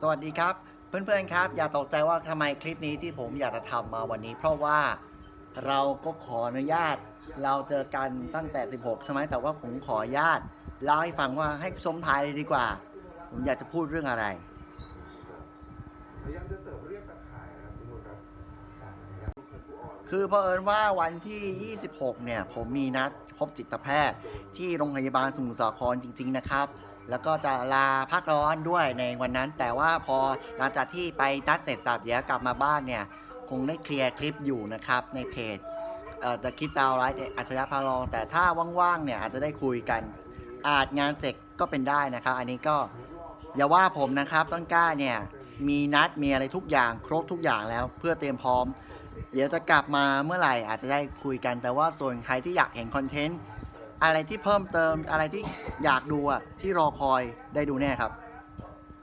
สวัสดีครับ เพื่อนๆครับ อย่าตกใจว่าทำไมคลิปนี้ที่ผมอยากจะทำมาวันนี้ เพราะว่าเราก็ขออนุญาตเราเจอกันตั้งแต่ 16 ใช่ไหมแต่ว่าผมขออนุญาตเล่าให้ฟังว่าให้ชมทายเลยดีกว่า ผมอยากจะพูดเรื่องอะไรพยายามจะเสิร์ฟเรียกตะข่ายนะครับทุกคนครับครับคือเอิญว่าวันที่ 26 เนี่ย ผมมีนัดพบจิตแพทย์ที่โรงพยาบาลสมุทรสาครจริง ๆ นะครับ แล้วก็จะลาพักร้อนด้วยในวันนั้น แต่ว่าพอหลังจากที่ไปนัดเสร็จสับเดี๋ยวกลับมาบ้านเนี่ยคงได้เคลียร์คลิปอยู่นะครับในเพจเอ่อ The Kids Out Right อัจฉริยะพาลอง แต่ถ้าว่างๆเนี่ยอาจจะได้คุยกันอาจงานเสร็จก็เป็นได้นะครับ อันนี้ก็อย่าว่าผมนะครับต้นกล้าเนี่ยมีนัดมีอะไรทุกอย่างครบทุกอย่างแล้วเพื่อเตรียมพร้อม เดี๋ยวจะกลับมาเมื่อไหร่อาจจะได้คุยกันแต่ว่าส่วนใครที่อยากเห็นคอนเทนต์ อะไรที่เพิ่มเติมอะไรที่อยากดูอะที่รอคอยได้ดูแน่ครับ